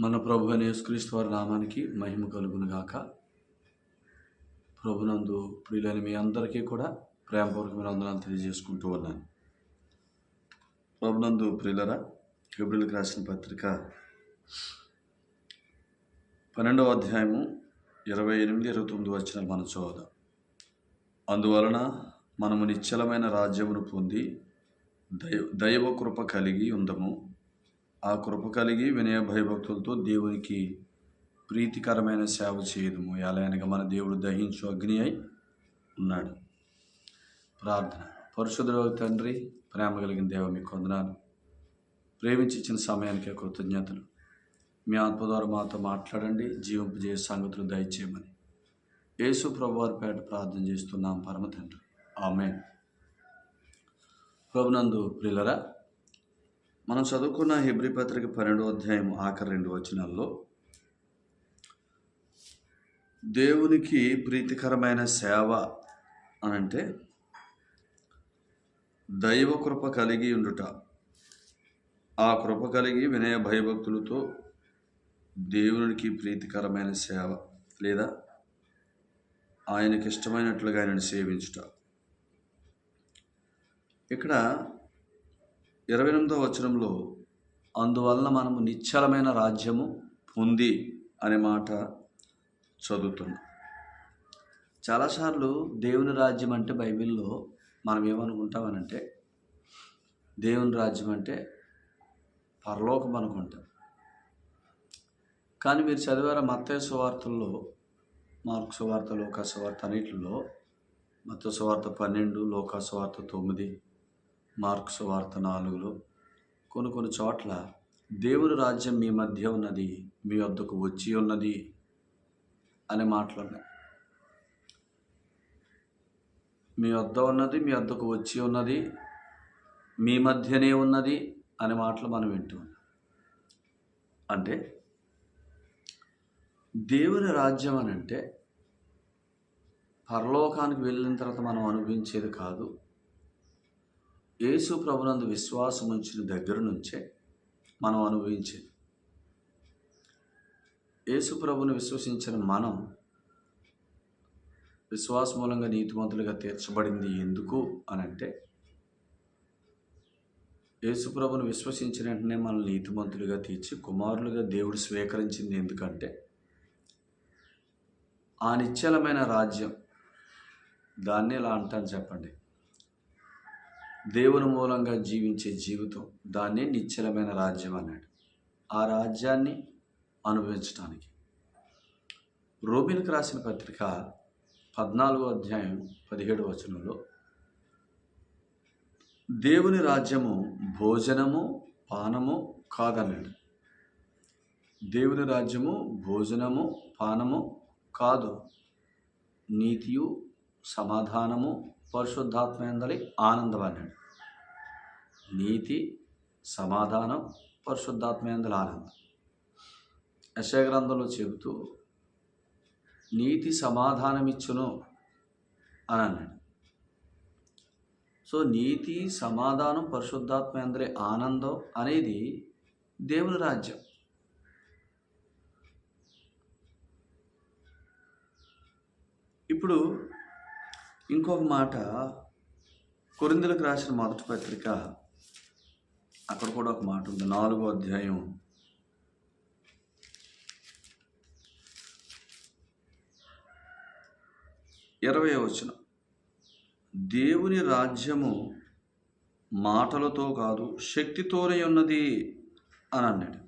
మన ప్రభు అయిన యేసుక్రీస్తు వారి నామానికి మహిమ కలుగునుగాక. ప్రభునందు ప్రియులైన మీ అందరికీ కూడా ప్రేమపూర్వకమైన వందనాలు తెలియజేసుకుంటూ ఉన్నాను. ప్రభునందు ప్రియులరా ఫిబ్రిల్కి రాసిన పత్రిక పన్నెండవ అధ్యాయము ఇరవై ఎనిమిది ఇరవై తొమ్మిది వచ్చిన మన చోద అందువలన మనము నిశ్చలమైన రాజ్యమును పొంది దైవ దైవ కృప కలిగి ఉందము. ఆ కృప కలిగి వినయ భయభక్తులతో దేవునికి ప్రీతికరమైన సేవ చేయదుము. ఎలాగనగా మన దేవుడు దహించు అగ్ని అయి ఉన్నాడు. ప్రార్థన. పరిశుద్ధుడు తండ్రి ప్రేమ కలిగిన దేవ మీకు వందనాలు. ప్రేమించి ఇచ్చిన సమయానికి కృతజ్ఞతలు. మీ ఆత్మ ద్వారా మాతో మాట్లాడండి. జీవింపజేసే సంగతులు దయచేయమని. యేసు ప్రభువారి పేట ప్రార్థన చేస్తున్నాం పరమ తండ్రి. ఆమె ప్రభునందు ప్రిలరా మనం చదువుకున్న హెబ్రి పత్రిక పన్నెండో అధ్యాయం ఆఖరి రెండు వచనాల్లో దేవునికి ప్రీతికరమైన సేవ అని అంటే దైవ కృప కలిగి ఉండుట. ఆ కృప కలిగి వినయ భయభక్తులతో దేవునికి ప్రీతికరమైన సేవ లేదా ఆయనకి ఇష్టమైనట్లుగా ఆయనను సేవించుట. ఇక్కడ ఇరవై ఎనిమిదో వచనంలో అందువలన మనము నిశ్చలమైన రాజ్యము పొంది అనే మాట చదువుతున్నాం చాలాసార్లు దేవుని రాజ్యం అంటే బైబిల్లో మనం ఏమనుకుంటామనంటే దేవుని రాజ్యం అంటే పరలోకం అనుకుంటాం. కానీ మీరు చదివారా మత్తయ్య సువార్తల్లో మార్కు సువార్త లోకా సువార్త అన్నిటిలో? మత్త సువార్త పన్నెండు లోకా సువార్త తొమ్మిది. మార్క్స్ వార్త నాలుగులో కొన్ని కొన్ని చోట్ల దేవుని రాజ్యం మీ మధ్య ఉన్నది మీ వద్దకు వచ్చి ఉన్నది అనే మాటలు ఉన్నాయి మీ వద్ద ఉన్నది మీ వద్దకు వచ్చి ఉన్నది మీ మధ్యనే ఉన్నది అనే మాటలు మనం వింటూ ఉన్నాం. అంటే దేవుని రాజ్యం అని అంటే పరలోకానికి వెళ్ళిన తర్వాత మనం అనుభవించేది కాదు యేసు ప్రభునందు విశ్వాసం ఉంచిన దగ్గర నుంచే మనం అనుభవించేది. యేసు ప్రభును విశ్వసించిన మనం విశ్వాస మూలంగా నీతిమంతులుగా తీర్చబడింది ఎందుకు అని అంటే విశ్వసించిన వెంటనే మనల్ని నీతిమంతులుగా తీర్చి కుమారులుగా దేవుడు స్వీకరించింది ఎందుకంటే ఆ నిశ్చలమైన రాజ్యం దాన్ని ఎలా అంటాను చెప్పండి. దేవుని మూలంగా జీవించే జీవితం దాన్ని నిశ్చలమైన రాజ్యం అన్నాడు. ఆ రాజ్యాన్ని అనుభవించడానికి రోమిలకు రాసిన పత్రిక పద్నాలుగో అధ్యాయం పదిహేడు వచనంలో దేవుని రాజ్యము భోజనము పానము కాదన్నాడు. దేవుని రాజ్యము భోజనము పానము కాదు. నీతియు సమాధానము పరిశుద్ధాత్మయందలి ఆనందం అన్నాడు నీతి సమాధానం పరిశుద్ధాత్మయందలి ఆనందం. యశగ్రంథంలో చెబుతూ నీతి సమాధానమిచ్చును అని అన్నాడు సో నీతి సమాధానం పరిశుద్ధాత్మ పరిశుద్ధాత్మయందరి ఆనందం అనేది దేవుని రాజ్యం. ఇప్పుడు ఇంకొక మాట. కొరిందులకు రాసిన మొదటి పత్రిక అక్కడ కూడా ఒక మాట ఉంది. నాలుగో అధ్యాయం. ఇరవై వచ్చిన దేవుని రాజ్యము మాటలతో కాదు శక్తితోనే ఉన్నది అని అన్నాడు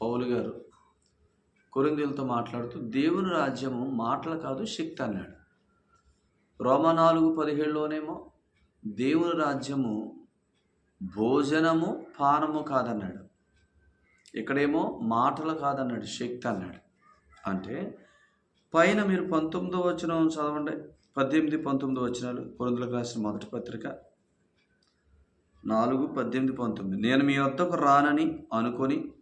పౌలు గారు. కొరిందులతో మాట్లాడుతూ దేవుని రాజ్యము మాటలు కాదు శక్తి అన్నాడు. రోమ నాలుగు పదిహేడులోనేమో దేవుని రాజ్యము భోజనము పానము కాదన్నాడు. ఇక్కడేమో మాటలు కాదన్నాడు శక్తి అన్నాడు. అంటే పైన మీరు పంతొమ్మిదో వచ్చిన చదవండి. పద్దెనిమిది పంతొమ్మిది వచ్చినాలు కొరిందులకు రాసిన మొదటి పత్రిక. నాలుగు పద్దెనిమిది పంతొమ్మిది. నేను మీ వద్దకు రానని అనుకొని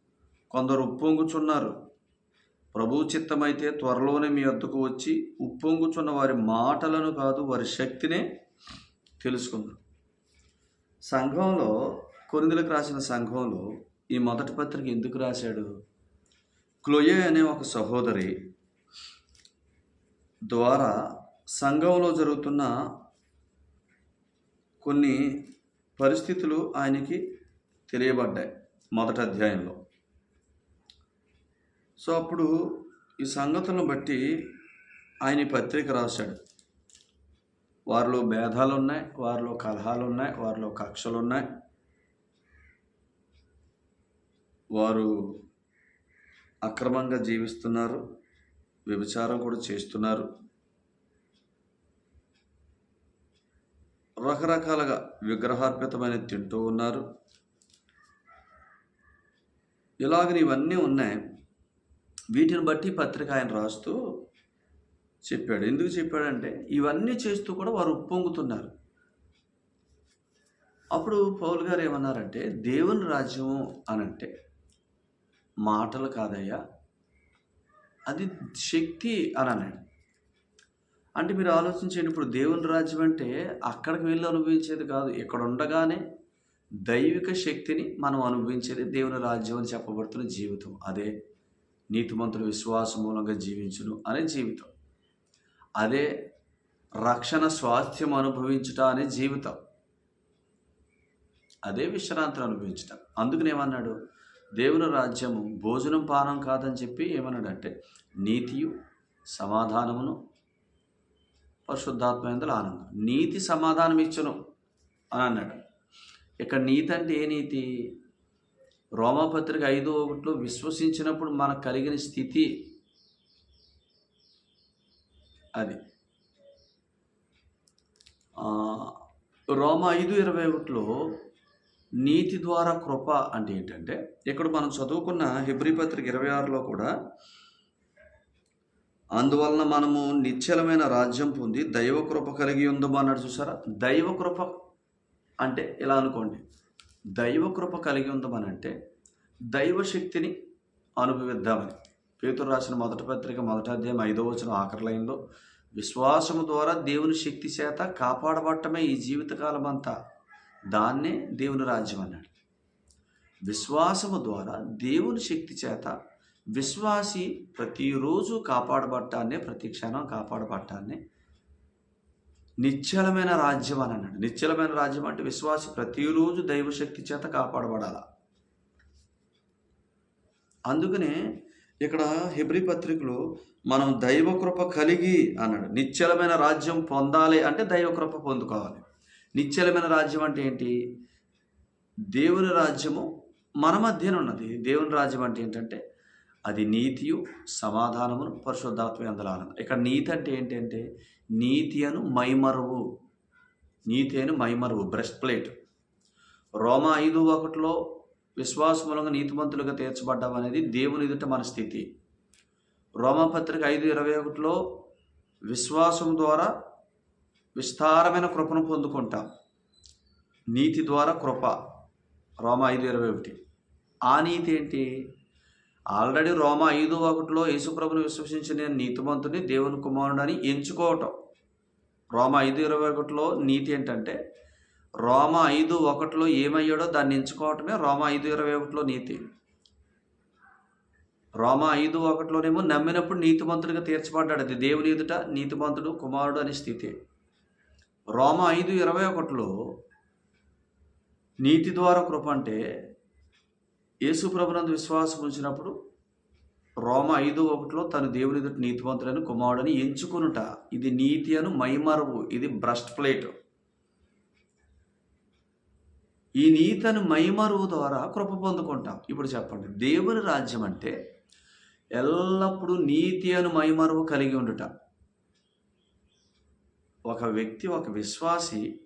కొందరు ఉప్పొంగుచున్నారు. ప్రభు చిత్తమైతే త్వరలోనే మీ వద్దకు వచ్చి ఉప్పొంగుచున్న వారి మాటలను కాదు వారి శక్తినే తెలుసుకుందాం. సంఘంలో కొరిందులకు రాసిన సంఘంలో ఈ మొదటి పత్రిక ఎందుకు రాశాడు? క్లోయే అనే ఒక సహోదరి ద్వారా సంఘంలో జరుగుతున్న కొన్ని పరిస్థితులు ఆయనకి తెలియబడ్డాయి మొదటి అధ్యాయంలో. సో అప్పుడు ఈ సంగతులను బట్టి ఆయన పత్రిక రాశాడు. వారిలో భేదాలు ఉన్నాయి వారిలో కలహాలు ఉన్నాయి వారిలో కక్షలు ఉన్నాయి వారు అక్రమంగా జీవిస్తున్నారు వ్యభిచారం కూడా చేస్తున్నారు. రకరకాలుగా విగ్రహార్పితమైన తింటూ ఉన్నారు. ఇలాగని ఇవన్నీ ఉన్నాయి. వీటిని బట్టి పత్రిక ఆయన రాస్తూ చెప్పాడు. ఎందుకు చెప్పాడంటే ఇవన్నీ చేస్తూ కూడా వారు ఉప్పొంగుతున్నారు. అప్పుడు పౌల్ గారు ఏమన్నారంటే దేవుని రాజ్యం అనంటే మాటలు కాదయ్యా అది శక్తి అని అన్నాడు. అంటే మీరు ఆలోచించండి ఇప్పుడు దేవుని రాజ్యం అంటే అక్కడికి వెళ్ళి అనుభవించేది కాదు ఇక్కడ ఉండగానే దైవిక శక్తిని మనం అనుభవించేది దేవుని రాజ్యం అని చెప్పబడుతున్న జీవితం. అదే నీతిమంతులు విశ్వాసం మూలంగా జీవించును అనే జీవితం. అదే రక్షణ స్వాస్థ్యం అనుభవించుట అనే జీవితం. అదే విశ్రాంతిని అనుభవించటం. అందుకని ఏమన్నాడు? దేవుని రాజ్యము భోజనం పానం కాదని చెప్పి ఏమన్నాడంటే నీతియు సమాధానమును పరిశుద్ధాత్మేందుల ఆనందం నీతి సమాధానం ఇచ్చును అని అన్నాడు. ఇక్కడ నీతి అంటే ఏ నీతి? రోమాపత్రిక ఐదు ఒకటిలో విశ్వసించినప్పుడు మనకు కలిగిన స్థితి అది. రోమ ఐదు ఇరవై ఒకటిలో నీతి ద్వారా కృప అంటే ఏంటంటే ఇక్కడ మనం చదువుకున్న హిబ్రీ పత్రిక ఇరవై ఆరులో కూడా అందువలన మనము నిశ్చలమైన రాజ్యం పొంది దైవ కృప కలిగి ఉందమా అన్నాడు చూసారా? దైవ కృప అంటే ఇలా అనుకోండి? దైవ కృప కలిగి ఉందమని అంటే దైవ శక్తిని అనుభవిద్దామని. పేతురు రాసిన మొదటి పత్రిక మొదటి అధ్యాయం ఐదో వచ్చిన ఆఖరి లైన్లో విశ్వాసము ద్వారా దేవుని శక్తి చేత కాపాడబట్టమే ఈ జీవితకాలం అంతా. దాన్నే దేవుని రాజ్యం అన్నాడు. విశ్వాసము ద్వారా దేవుని శక్తి చేత విశ్వాసి ప్రతిరోజు కాపాడబట్టాన్నే ప్రతి క్షణం కాపాడబట్టాన్నే నిశ్చలమైన రాజ్యం అని అన్నాడు. నిశ్చలమైన రాజ్యం అంటే విశ్వాసి ప్రతిరోజు దైవశక్తి చేత కాపాడబడాల. అందుకనే ఇక్కడ హెబ్రి పత్రికలో మనం దైవకృప కలిగి అన్నాడు. నిశ్చలమైన రాజ్యం పొందాలి అంటే దైవకృప పొందుకోవాలి. నిశ్చలమైన రాజ్యం అంటే ఏంటి? దేవుని రాజ్యము మన మధ్యన ఉన్నది. దేవుని రాజ్యం అంటే ఏంటంటే అది నీతియు సమాధానమును పరిశుద్ధాత్మ అందలాలను ఇక్కడ నీతి అంటే ఏంటంటే నీతి అను మైమరువు. నీతి అను మైమరువు. బ్రెస్ట్ ప్లేట్ రోమ ఐదు ఒకటిలో విశ్వాసమూలంగా నీతిమంతులుగా తీర్చబడ్డం అనేది దేవుని ఎదుట మన స్థితి. రోమపత్రిక ఐదు ఇరవై ఒకటిలో విశ్వాసం ద్వారా విస్తారమైన కృపను పొందుకుంటాం. నీతి ద్వారా కృప. రోమ ఐదు ఇరవై ఒకటి. ఆ నీతి ఏంటి? ఆల్రెడీ రోమ ఐదు ఒకటిలో యేసుప్రభుని విశ్వసించిన నేను నీతిమంతుని దేవుని అని ఎంచుకోవటం. రోమ ఐదు ఇరవై ఒకటిలో నీతి ఏంటంటే రోమ ఐదు ఒకటిలో ఏమయ్యాడో దాన్ని ఎంచుకోవటమే రోమ ఐదు ఇరవై ఒకటిలో నీతి. రోమ ఐదు ఒకటిలోనేమో నమ్మినప్పుడు నీతిమంతుడిగా తీర్చబడ్డాడు. అది దేవుని ఎదుట నీతిమంతుడు కుమారుడు అనే స్థితి. రోమ ఐదు ఇరవై ఒకటిలో నీతి ద్వారా కృప అంటే యేసు ప్రభునందు విశ్వాసం ఉంచినప్పుడు రోమ ఐదు ఒకటిలో తను దేవుని ఎదుటి నీతివంతుడని కుమారుడని ఎంచుకునుట. ఇది నీతి అను మైమరువు. ఇది బ్రస్ట్ ప్లేట్. ఈ నీతను మైమరువు ద్వారా కృప పొందుకుంటాం. ఇప్పుడు చెప్పండి. దేవుని రాజ్యం అంటే ఎల్లప్పుడూ నీతి అను మైమరువు కలిగి ఉండుట. ఒక వ్యక్తి ఒక విశ్వాసి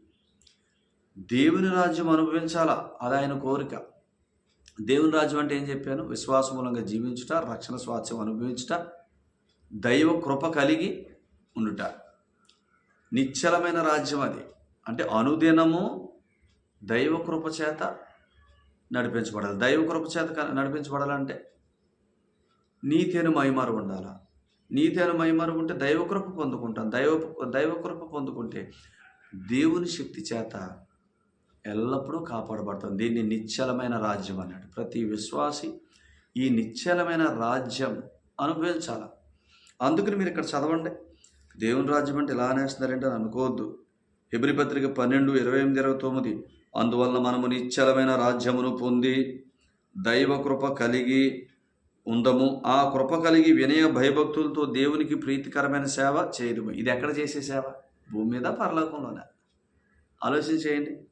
దేవుని రాజ్యం అనుభవించాలా? అది ఆయన కోరిక. దేవుని రాజ్యం అంటే ఏం చెప్పాను? విశ్వాస మూలంగా జీవించుట రక్షణ స్వాస్థ్యం అనుభవించుట దైవ కృప కలిగి ఉండుట. నిశ్చలమైన రాజ్యం అది. అంటే అనుదినము దైవ కృప చేత నడిపించబడాలి. దైవ కృప చేత నడిపించబడాలంటే నీతి అని మైమారు ఉండాలా? నీతి అని మైమారు ఉంటే దైవ కృప పొందుకుంటాం. దైవ దైవ కృప పొందుకుంటే దేవుని శక్తి చేత ఎల్లప్పుడూ కాపాడబడతాం దీన్ని నిశ్చలమైన రాజ్యం అన్నాడు. ప్రతి విశ్వాసి ఈ నిశ్చలమైన రాజ్యం అనుభవించాలి? అందుకని మీరు ఇక్కడ చదవండి. దేవుని రాజ్యం అంటే ఇలా అనేస్తున్నారంటే అని అనుకోవద్దు హిబ్రిపత్రిక పన్నెండు ఇరవై ఎనిమిది ఇరవై తొమ్మిది. అందువల్ల మనము నిశ్చలమైన రాజ్యమును పొంది దైవ కృప కలిగి ఉందము. ఆ కృప కలిగి వినయ భయభక్తులతో దేవునికి ప్రీతికరమైన సేవ చేయదు ఇది ఎక్కడ చేసే సేవ? భూమి మీద పరలోకంలోనే. ఆలోచన చేయండి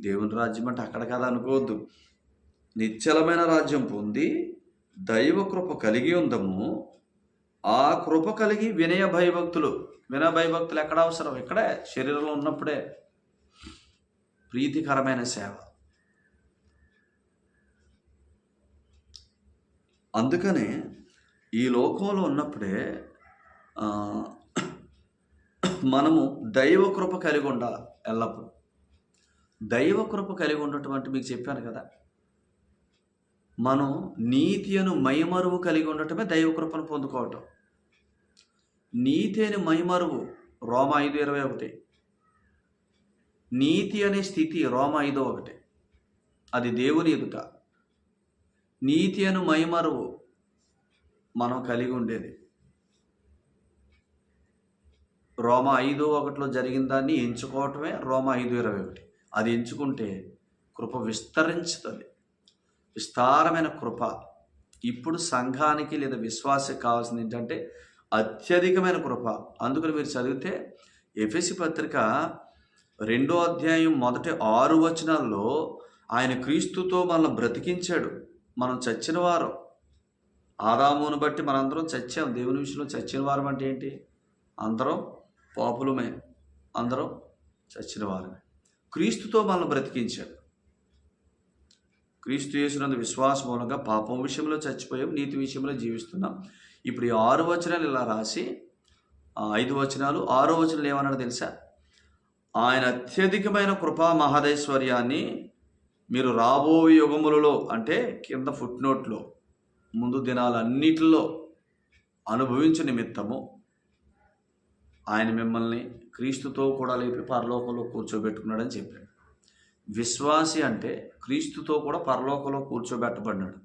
దేవుని రాజ్యం అంటే అక్కడ కదా అనుకోవద్దు. నిశ్చలమైన రాజ్యం పొంది దైవ కృప కలిగి ఉందము. ఆ కృప కలిగి వినయ భయభక్తులు. వినయ భయభక్తులు ఎక్కడ అవసరం? ఇక్కడే శరీరంలో ఉన్నప్పుడే. ప్రీతికరమైన సేవ. అందుకనే ఈ లోకంలో ఉన్నప్పుడే మనము దైవ కృప కలిగి ఉండాలి ఎల్లప్పుడూ. దైవ కృప కలిగి ఉన్నటువంటి మీకు చెప్పాను కదా. మనం నీతి అను మైమరువు కలిగి ఉండటమే దైవ కృపను పొందుకోవటం. నీతి అని మైమరువు రోమ ఐదు ఇరవై ఒకటి. నీతి అనే స్థితి రోమ ఐదో ఒకటి. అది దేవుని ఎదుట. నీతి అను మైమరువు మనం కలిగి ఉండేది. రోమ ఐదో ఒకటిలో జరిగిన దాన్ని ఎంచుకోవటమే రోమ ఐదు ఇరవై ఒకటి. అది ఎంచుకుంటే కృప విస్తరించుతుంది. విస్తారమైన కృప. ఇప్పుడు సంఘానికి లేదా విశ్వాసకి కావాల్సింది ఏంటంటే అత్యధికమైన కృప. అందుకని మీరు చదివితే ఎఫెసి పత్రిక రెండో అధ్యాయం మొదటి ఆరు వచనాల్లో ఆయన క్రీస్తుతో మనల్ని బ్రతికించాడు. మనం చచ్చిన వారు. ఆదామును బట్టి మనందరం చచ్చాం. దేవుని విషయంలో చచ్చిన వారం అంటే ఏంటి? అందరం పాపులమే. అందరం చచ్చిన వారమే. క్రీస్తుతో మనల్ని బ్రతికించాడు. క్రీస్తు చేసినందు విశ్వాసం మూలంగా పాపం విషయంలో చచ్చిపోయాం నీతి విషయంలో జీవిస్తున్నాం. ఇప్పుడు ఈ ఆరు వచనాలు ఇలా రాసి ఐదు వచనాలు ఆరో వచనాలు ఏమన్నాడు తెలుసా? ఆయన అత్యధికమైన కృపా మహదైశ్వర్యాన్ని మీరు రాబోయే యుగములలో అంటే కింద ఫుట్ నోట్లో ముందు దినాలన్నిటిలో అనుభవించు నిమిత్తము ఆయన మిమ్మల్ని క్రీస్తుతో కూడా లేపి పరలోకంలో కూర్చోబెట్టుకున్నాడని చెప్పాడు. విశ్వాసి అంటే క్రీస్తుతో కూడా పరలోకంలో కూర్చోబెట్టబడ్డాడు.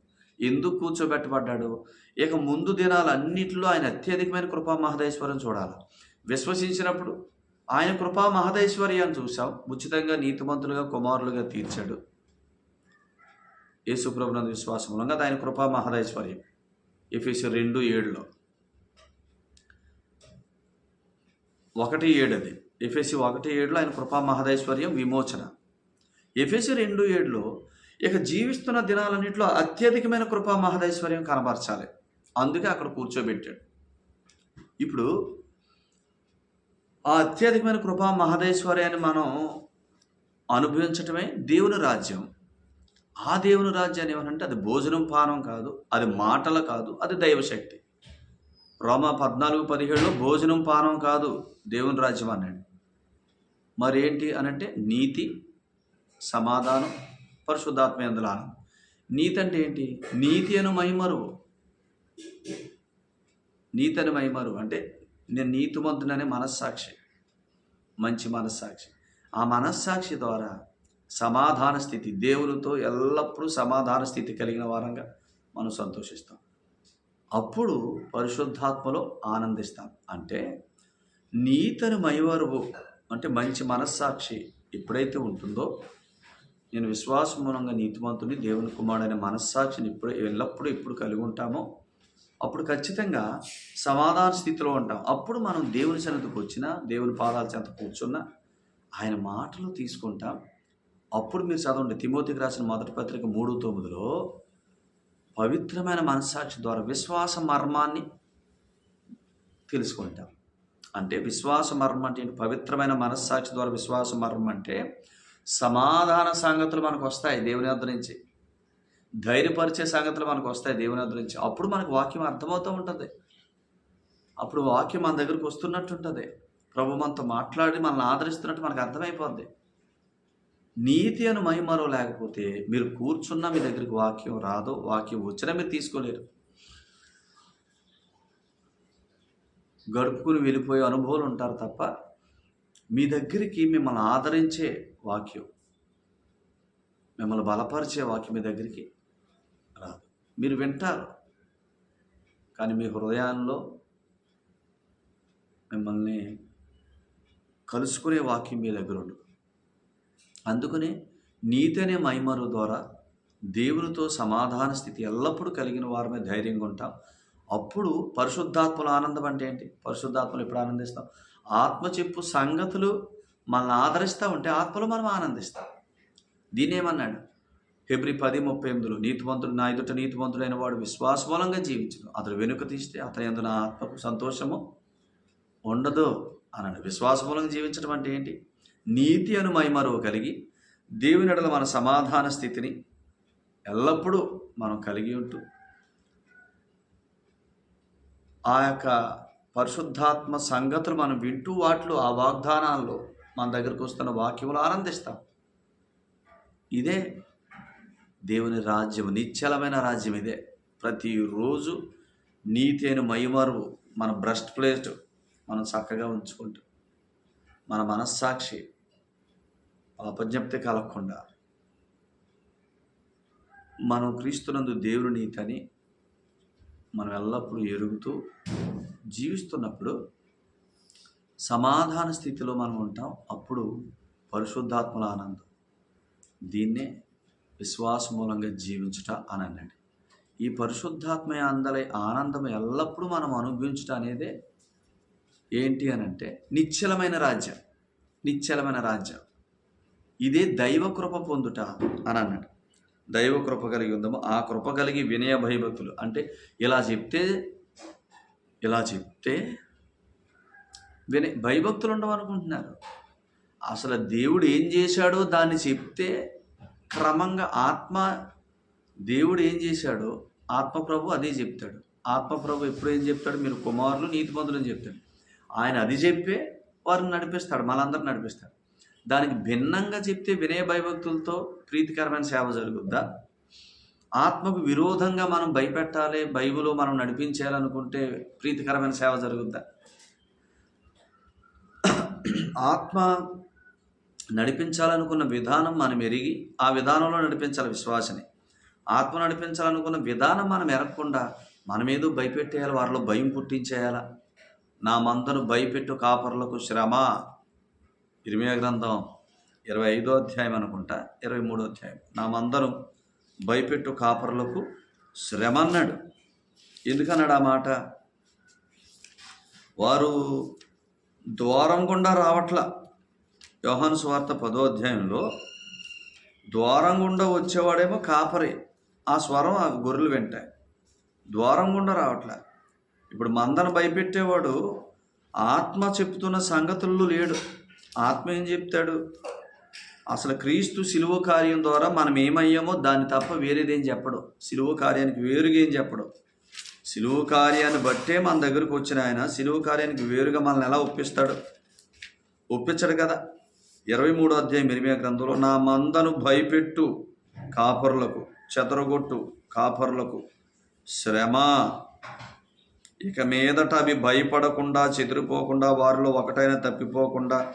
ఎందుకు కూర్చోబెట్టబడ్డాడు? ఇక ముందు దినాలన్నింటిలో ఆయన అత్యధికమైన కృపా మహదేశ్వరం చూడాలి. విశ్వసించినప్పుడు ఆయన కృపా మహదైశ్వర్యాన్ని చూసాం ఉచితంగా నీతిమంతులుగా కుమారులుగా తీర్చాడు. యేసుప్రభునందు విశ్వాసం మూలంగా ఆయన కృపా మహదైశ్వర్యం ఎఫీసు రెండు ఏడులో. ఒకటి ఏడు అది. ఎఫ్ఎసి ఒకటి ఏడులో ఆయన కృపా మహదైశ్వర్యం విమోచన. ఎఫ్ఎసి రెండు ఏడులో ఇక జీవిస్తున్న దినాలన్నింటిలో అత్యధికమైన కృపా మహదైశ్వర్యం కనబరచాలి. అందుకే అక్కడ కూర్చోబెట్టాడు. ఇప్పుడు ఆ అత్యధికమైన కృపా మహదైశ్వర్యాన్ని మనం అనుభవించటమే దేవుని రాజ్యం. ఆ దేవుని రాజ్యాన్ని ఏమనంటే అది భోజనం పానం కాదు అది మాటల కాదు అది దైవశక్తి. రోమా పద్నాలుగు పదిహేడులో భోజనం పానం కాదు. దేవుని రాజ్యం అన్నాడు. మరి ఏంటి అనంటే నీతి సమాధానం పరిశుద్ధాత్మ ఎందులో నీతి అంటే ఏంటి? నీతి అను మైమరువు. నీతి అని మైమరువు. అంటే నేను నీతిమంతుడనే మనస్సాక్షి మంచి మనస్సాక్షి. ఆ మనస్సాక్షి ద్వారా సమాధాన స్థితి దేవునితో ఎల్లప్పుడూ సమాధాన స్థితి కలిగిన వారంగా మనం సంతోషిస్తాం. అప్పుడు పరిశుద్ధాత్మలో ఆనందిస్తాం. అంటే నీతని మైవరువు అంటే మంచి మనస్సాక్షి ఎప్పుడైతే ఉంటుందో నేను విశ్వాసం మూలంగా నీతిమంతుని దేవుని కుమారుడైన మనస్సాక్షిని ఇప్పుడు ఎల్లప్పుడూ ఎప్పుడు కలిగి ఉంటామో అప్పుడు ఖచ్చితంగా సమాధాన స్థితిలో ఉంటాం. అప్పుడు మనం దేవుని సన్నిధికి వచ్చినా దేవుని పాదాల చెంత కూర్చున్నా ఆయన మాటలు తీసుకుంటాం. అప్పుడు మీరు చదవండి. తిమోతికి రాసిన మొదటి పత్రిక మూడు తొమ్మిదిలో పవిత్రమైన మనస్సాక్షి ద్వారా విశ్వాస మర్మాన్ని తెలుసుకుంటాం. అంటే విశ్వాస మర్మం అంటే పవిత్రమైన మనస్సాక్షి ద్వారా విశ్వాస మర్మం అంటే సమాధాన సంగతులు మనకు వస్తాయి దేవుని వద్ద నుంచి. ధైర్యపరిచే సంగతులు మనకు వస్తాయి దేవుని వద్ద నుంచి. అప్పుడు మనకు వాక్యం అర్థమవుతూ ఉంటుంది. అప్పుడు వాక్యం మన దగ్గరకు వస్తున్నట్టు ఉంటుంది. ప్రభు మనతో మాట్లాడి మనల్ని ఆదరిస్తున్నట్టు మనకు అర్థమైపోద్ది. నీతి అని మైమరో లేకపోతే మీరు కూర్చున్నా మీ దగ్గరికి వాక్యం రాదు వాక్యం వచ్చినా మీరు తీసుకోలేరు. గడుపుకుని వెళ్ళిపోయే అనుభవాలు ఉంటారు తప్ప మీ దగ్గరికి మిమ్మల్ని ఆదరించే వాక్యం మిమ్మల్ని బలపరిచే వాక్యం మీ దగ్గరికి రాదు. మీరు వింటారు కానీ మీ హృదయాల్లో మిమ్మల్ని కలుసుకునే వాక్యం మీ దగ్గర ఉండదు. అందుకనే నీతి అనే మైమరు ద్వారా దేవునితో సమాధాన స్థితి ఎల్లప్పుడూ కలిగిన వారమే ధైర్యంగా ఉంటాం. అప్పుడు పరిశుద్ధాత్మల ఆనందం అంటే ఏంటి? పరిశుద్ధాత్మలు ఎప్పుడు ఆనందిస్తాం? ఆత్మ చెప్పు సంగతులు మనల్ని ఆదరిస్తూ ఉంటే ఆత్మలో మనం ఆనందిస్తాం. దీని ఏమన్నాడు? ఫిబ్రి పది ముప్పై ఎనిమిదిలో నీతివంతుడు నా ఎదుట నీతివంతుడైన వాడు విశ్వాసమూలంగా జీవించడు అతడు వెనుక తీస్తే అతని ఎందు నా ఆత్మకు సంతోషము ఉండదు అన్నాడు. విశ్వాసమూలంగా జీవించడం అంటే ఏంటి? నీతి అను మైమరువు కలిగి దేవునిడల మన సమాధాన స్థితిని ఎల్లప్పుడూ మనం కలిగి ఉంటూ ఆ యొక్క పరిశుద్ధాత్మ సంగతులు మనం వింటూ వాటిలో ఆ వాగ్దానాల్లో మన దగ్గరకు వస్తున్న వాక్యములు ఆనందిస్తాం. ఇదే దేవుని రాజ్యం నిశ్చలమైన రాజ్యం ఇదే. ప్రతిరోజు నీతి అని మైమరువు మన బ్రెస్ట్ ప్లేట్ మనం చక్కగా ఉంచుకుంటూ మన మనస్సాక్షి అపజ్ఞప్తి కలగకుండా మనం క్రీస్తునందు దేవుని నీతని మనం ఎల్లప్పుడూ ఎరుగుతూ జీవిస్తున్నప్పుడు సమాధాన స్థితిలో మనం ఉంటాం. అప్పుడు పరిశుద్ధాత్మల ఆనందం. దీన్నే విశ్వాస మూలంగా జీవించుట అని అన్నాడు. ఈ పరిశుద్ధాత్మ అందల ఆనందం ఎల్లప్పుడూ మనం అనుభవించుట అనేదే ఏంటి అని అంటే నిశ్చలమైన రాజ్యం. నిశ్చలమైన రాజ్యం. ఇదే దైవ కృప పొందుట అని అన్నాడు. దైవ కృప కలిగి ఉందాము. ఆ కృప కలిగి వినయ భయభక్తులు. అంటే ఇలా చెప్తే ఇలా చెప్తే వినయ భయభక్తులు ఉండవనుకుంటున్నారు అసలు దేవుడు ఏం చేశాడో దాన్ని చెప్తే క్రమంగా ఆత్మ దేవుడు ఏం చేశాడో ఆత్మప్రభు అదే చెప్తాడు. ఆత్మప్రభు ఎప్పుడు ఏం చెప్తాడు? మీరు కుమారులు నీతిమంతులు అని చెప్తాడు. ఆయన అది చెప్పే వారిని నడిపిస్తాడు. మనందరూ నడిపిస్తాడు. దానికి భిన్నంగా చెప్తే వినయ భయభక్తులతో ప్రీతికరమైన సేవ జరుగుద్దా? ఆత్మకు విరోధంగా మనం భయపెట్టాలి బైబిల్ మనం నడిపించాలనుకుంటే ప్రీతికరమైన సేవ జరుగుద్దా? ఆత్మ నడిపించాలనుకున్న విధానం మనం ఎరిగి ఆ విధానంలో నడిపించాలి విశ్వాసని. ఆత్మ నడిపించాలనుకున్న విధానం మనం ఎరగకుండా మనమేదో భయపెట్టేయాలి వారిలో భయం పుట్టించేయాలా? నా మందను భయపెట్టు కాపర్లకు శ్రమ. ఇరిమియా గ్రంథం ఇరవై ఐదో అధ్యాయం అనుకుంటా ఇరవై మూడో అధ్యాయం. నా మందను భయపెట్టు కాపర్లకు శ్రమ అన్నాడు ఎందుకన్నాడు ఆ మాట? వారు ద్వారం గుండా రావట్ల. యోహాను స్వార్థ పదో అధ్యాయంలో ద్వారం గుండా వచ్చేవాడేమో కాపరి ఆ స్వరం ఆ గొర్రెలు వింటాయి ద్వారం గుండా రావట్లే. ఇప్పుడు మందను భయపెట్టేవాడు ఆత్మ చెప్తున్న సంగతుల్లో లేడు. ఆత్మ ఏం చెప్తాడు? అసలు క్రీస్తు సిలువ కార్యం ద్వారా మనం ఏమయ్యామో దాన్ని తప్ప వేరేదేం చెప్పడు. సిలువ కార్యానికి వేరుగా ఏం చెప్పడు. సిలువ కార్యాన్ని బట్టే మన దగ్గరకు వచ్చిన ఆయన సిలువ కార్యానికి వేరుగా మనల్ని ఎలా ఒప్పిస్తాడు? ఒప్పించడు కదా. ఇరవై మూడో అధ్యాయం ఎనిమిది గ్రంథంలో నా మందను భయపెట్టు కాపరులకు చెదరగొట్టు కాపరులకు శ్రమ. ఇక మీదట అవి భయపడకుండా చెదిరిపోకుండా వారిలో ఒకటైనా తప్పిపోకుండా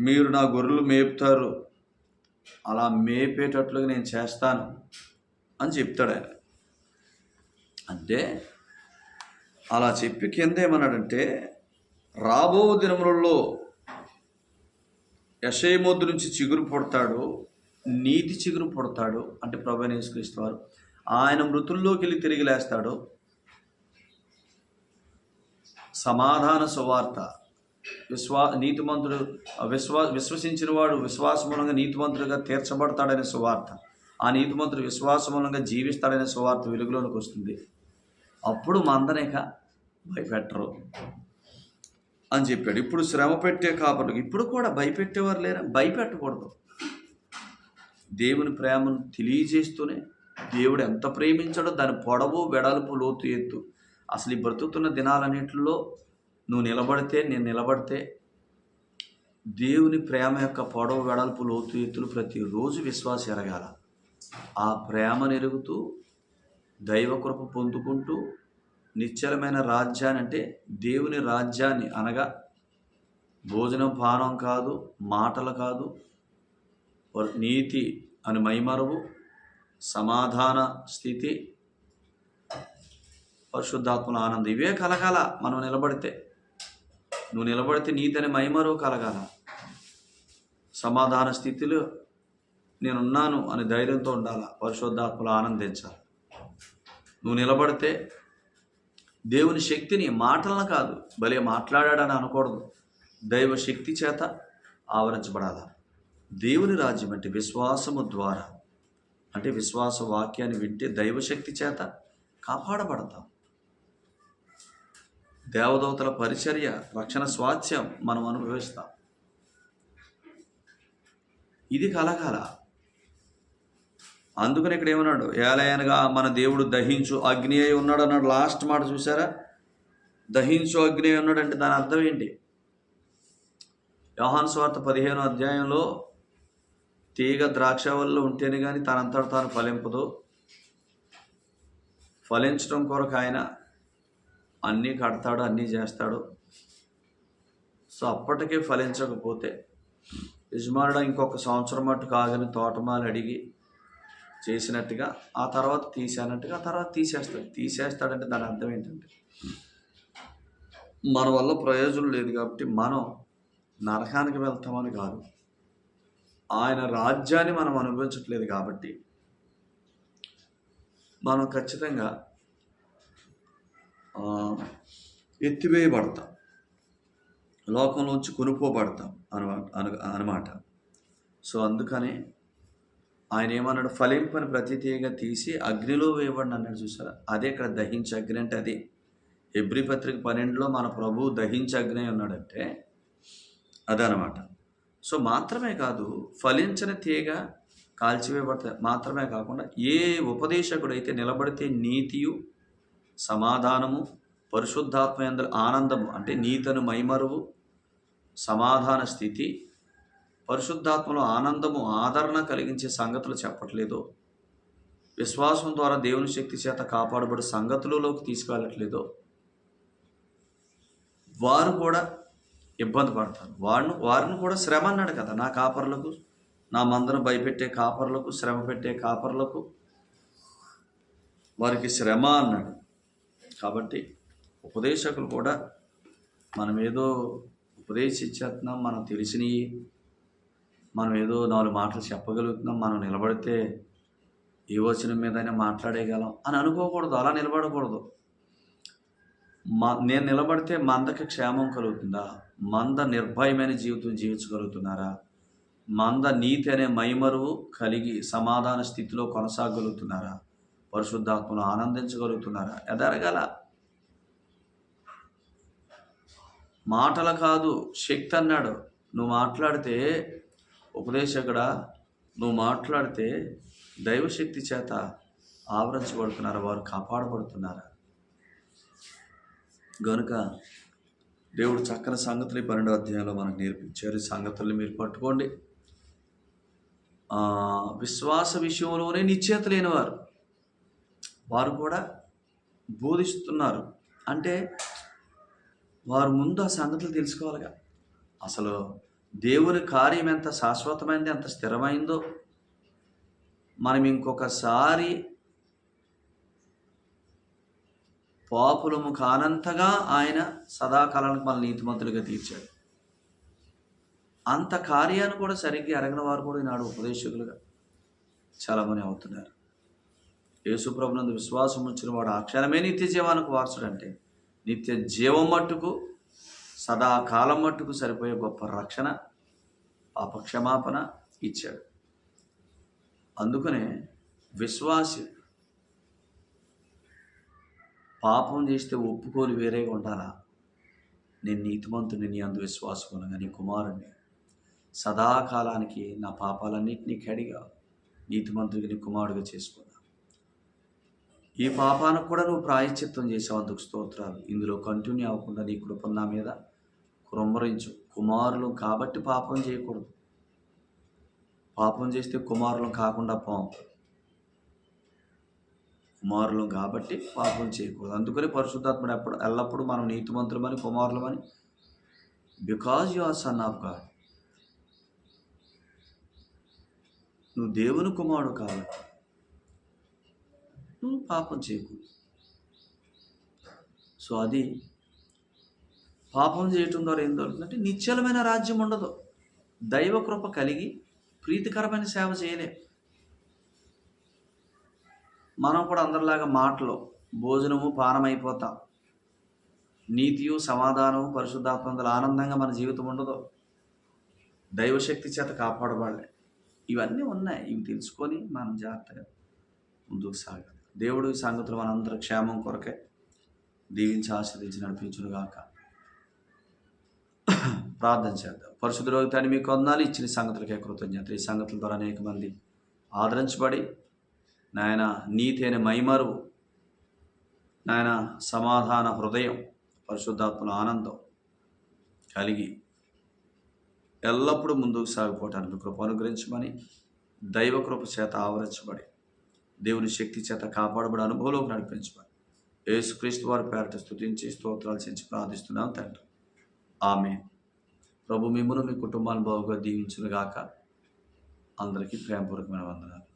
మీరు నా గొర్రెలు మేపుతారు. అలా మేపేటట్లుగా నేను చేస్తాను అని చెప్తాడు ఆయన. అంటే అలా చెప్పి కింద ఏమన్నాడంటే రాబో దినములలో యశయమోద్దు నుంచి చిగురు పుడతాడు నీతి చిగురు పుడతాడు అంటే ప్రభు యేసుక్రీస్తు వారు. ఆయన మృతుల్లోకి వెళ్ళి తిరిగి లేస్తాడు. సమాధాన సువార్త. విశ్వా నీతిమంతుడు విశ్వా విశ్వసించిన వాడు విశ్వాసమూలంగా నీతిమంతుడిగా తీర్చబడతాడనే సువార్త. ఆ నీతిమంతుడు విశ్వాసమూలంగా జీవిస్తాడనే సువార్త వెలుగులోనికి వస్తుంది. అప్పుడు మందనేక భయపెట్టరు అని చెప్పాడు. ఇప్పుడు శ్రమ పెట్టే కాపర్లు ఇప్పుడు కూడా భయపెట్టేవారు లేరా? భయపెట్టకూడదు. దేవుని ప్రేమను తెలియజేస్తూనే దేవుడు ఎంత ప్రేమించాడో దాని పొడవు వెడల్పు లోతు ఎత్తు. అసలు ఈ బ్రతుకుతున్న దినాలన్నింటిలో నువ్వు నిలబడితే నేను నిలబడితే దేవుని ప్రేమ యొక్క పొడవు వెడల్పు లోతు ఎత్తులు ప్రతిరోజు విశ్వాస ఎరగాల. ఆ ప్రేమ ఎరుగుతూ దైవకృప పొందుకుంటూ నిశ్చలమైన రాజ్యాన్ని అంటే దేవుని రాజ్యాన్ని అనగా భోజనం పానం కాదు మాటలు కాదు నీతి అని మైమరువు సమాధాన స్థితి పరిశుద్ధాత్మల ఆనందం. ఇవే కలగాల మనం నిలబడితే నువ్వు నిలబడితే నీతని మైమరో కలగాల. సమాధాన స్థితిలో నేనున్నాను అనే ధైర్యంతో ఉండాలా? పరిశుద్ధాత్మలు ఆనందించాలి నువ్వు నిలబడితే దేవుని శక్తిని మాటలను కాదు భలే మాట్లాడాడని అనకూడదు. దైవ శక్తి చేత ఆవరించబడాలా? దేవుని రాజ్యం అంటే విశ్వాసము ద్వారా అంటే విశ్వాస వాక్యాన్ని వింటే దైవశక్తి చేత కాపాడబడతాం. దేవదూతల పరిచర్య రక్షణ స్వాస్థ్యం మనం అనుభవిస్తాం. ఇది కలకాల. అందుకని ఇక్కడ ఏమన్నాడు? ఏలయనగా మన దేవుడు దహించు అగ్ని అయి ఉన్నాడు అన్నాడు. లాస్ట్ మాట చూసారా దహించు అగ్ని అయి ఉన్నాడు అంటే దాని అర్థం ఏంటి? యోహాన్ స్వార్థ పదిహేను అధ్యాయంలో తీగ ద్రాక్ష వల్ల ఉంటేనే కానీ తనంతట తాను ఫలింపదు. ఫలించడం కొరకు ఆయన అన్నీ కడతాడు అన్నీ చేస్తాడు. సో అప్పటికే ఫలించకపోతే యజమానుడు ఇంకొక సంవత్సరం మట్టు కాగని తోటమాలు అడిగి చేసినట్టుగా ఆ తర్వాత తీసేనట్టుగా ఆ తర్వాత తీసేస్తాడు. తీసేస్తాడంటే దాని అర్థం ఏంటంటే మన వల్ల ప్రయోజనం లేదు కాబట్టి మనం నరకానికి వెళ్తామని కాదు. ఆయన రాజ్యాన్ని మనం అనుభవించట్లేదు కాబట్టి మనం ఖచ్చితంగా ఎత్తివేయబడతాం. లోకంలోంచి కొనుక్కోబడతాం అనమాట అనమాట. సో అందుకని ఆయన ఏమన్నాడు? ఫలింపని ప్రతి తీగ తీసి అగ్నిలో వేయబడిన అన్నాడు చూసారా? అదే ఇక్కడ దహించే అగ్ని అంటే అది. ఎబ్రి పత్రిక పన్నెండులో మన ప్రభు దహించే అగ్ని ఉన్నాడంటే అదనమాట. సో మాత్రమే కాదు ఫలించని తీగ కాల్చివేయబడతాయి. మాత్రమే కాకుండా ఏ ఉపదేశకుడైతే నిలబడితే నీతియు సమాధానము పరిశుద్ధాత్మయందు ఆనందము అంటే నీతను మైమరువు సమాధాన స్థితి పరిశుద్ధాత్మలో ఆనందము ఆదరణ కలిగించే సంగతులు చెప్పట్లేదు. విశ్వాసం ద్వారా దేవుని శక్తి చేత కాపాడబడి సంగతులలోకి తీసుకెళ్ళట్లేదో వారు కూడా ఇబ్బంది పడతారు. వారిని వారిని కూడా శ్రమ అన్నాడు కదా నా కాపర్లకు నా మందను భయపెట్టే కాపర్లకు శ్రమ పెట్టే కాపర్లకు. వారికి శ్రమ అన్నాడు. కాబట్టి ఉపదేశకులు కూడా మనం ఏదో ఉపదేశించేస్తున్నాం మనం తెలిసినవి మనం ఏదో నాలుగు మాటలు చెప్పగలుగుతున్నాం మనం నిలబడితే ఏ వచనం మీదైనా మాట్లాడేయగలం అని అనుకోకూడదు అలా నిలబడకూడదు. మా నేను నిలబడితే మందకి క్షేమం కలుగుతుందా? మంద నిర్భయమైన జీవితం జీవించగలుగుతున్నారా? మంద నీతి అనే మైమరువు కలిగి సమాధాన స్థితిలో కొనసాగలుగుతున్నారా? పరిశుద్ధాత్మను ఆనందించగలుగుతున్నారా? ఎదరగల. మాటలు కాదు శక్తి అన్నాడు. నువ్వు మాట్లాడితే ఉపదేశకుడా నువ్వు మాట్లాడితే దైవశక్తి చేత ఆవరించబడుతున్నారా? వారు కాపాడబడుతున్నారా? గనుక దేవుడు చక్కని సంగతులు ఈ పన్నెండో అధ్యాయంలో మనకు నేర్పించారు. ఈ సంగతుల్ని మీరు పట్టుకోండి. విశ్వాస విషయంలోనే నిశ్చేత లేనివారు. వారు కూడా బోధిస్తున్నారు. అంటే వారు ముందు ఆ సంగతులు తెలుసుకోవాలిగా. అసలు దేవుని కార్యం ఎంత శాశ్వతమైంది ఎంత స్థిరమైందో. మనం ఇంకొకసారి పాపులము కానంతగా ఆయన సదాకాలానికి మన నీతిమంతులుగా తీర్చాడు. అంత కార్యాన్ని కూడా సరిగ్గా ఎరగిన వారు కూడా ఈనాడు ఉపదేశకులుగా చాలామంది అవుతున్నారు. యేసుప్రభునందు విశ్వాసం ఉంచిన వాడు ఆ క్షణమే నిత్య జీవానికి వారసుడంటే నిత్య జీవం మట్టుకు సదాకాలం మట్టుకు సరిపోయే గొప్ప రక్షణ పాపక్షమాపణ ఇచ్చాడు. అందుకనే విశ్వాసి పాపం చేస్తే ఒప్పుకొని వేరేగా ఉండాలా? నేను నీతిమంతుని నీ అందు విశ్వాసం నీ కుమారుణ్ణి. సదాకాలానికి నా పాపాలన్నింటినీ కడిగా నీతిమంతుడిని కుమారుడిగా చేసుకున్నాను ఈ పాపానికి కూడా నువ్వు ప్రాయశ్చిత్తం చేసావు అందుకు స్తోత్రాలు. ఇందులో కంటిన్యూ అవ్వకుండా నీ కృపను నా మీద కురంబరించు కుమారులు కాబట్టి పాపం చేయకూడదు. పాపం చేస్తే కుమారులు కాకుండా పాం కుమారులు కాబట్టి పాపం చేయకూడదు. అందుకని పరిశుద్ధాత్ముడు ఎప్పుడు ఎల్లప్పుడూ మనం నీతిమంతులమని కుమారులమని. Because you are son of God నువ్వు దేవుని కుమారుడు కాబట్టి నువ్వు పాపం చేయకూడదు. సో అది పాపం చేయటం ద్వారా ఏం దొరుకుతుందంటే నిశ్చలమైన రాజ్యం ఉండదు. దైవ కృప కలిగి ప్రీతికరమైన సేవ చేయలే. మనం కూడా అందరిలాగా మాటలు భోజనము పానం అయిపోతాం. నీతియు సమాధానము పరిశుద్ధాత్మందుల ఆనందంగా మన జీవితం ఉండదు. దైవశక్తి చేత కాపాడబడలే. ఇవన్నీ ఉన్నాయి. ఇవి తెలుసుకొని మనం జాగ్రత్తగా ముందుకు సాగాలి. దేవుడు ఈ సంగతులు మనందరి క్షేమం కొరకే దీవించి ఆశ్రదించి నడిపించునుగాక ప్రార్థన చేద్దాం. పరిశుద్ధ రోగితాన్ని మీకు వందాలు ఇచ్చిన సంగతులకే కృతజ్ఞత ఈ సంగతుల ద్వారా అనేక మంది ఆదరించబడి నాయన నీతి మైమరువు నాయన సమాధాన హృదయం పరిశుద్ధాత్మల ఆనందం కలిగి ఎల్లప్పుడూ ముందుకు సాగిపోవటానికి కృప అనుగ్రహించమని దైవ కృప చేత ఆవరించబడి దేవుని శక్తి చేత కాపాడబడి అనుభవంలోకి నడిపించమని యేసుక్రీస్తు వారి పేరట స్థుతించి స్తోత్రాలు చెంచి ప్రార్థిస్తున్నాం తండ్రి. ఆమె ప్రభు మిమ్మల్ని మీ కుటుంబాన్ని బాగుగా దీవించునుగాక. అందరికీ ప్రేమపూర్వకమైన వందనాలు.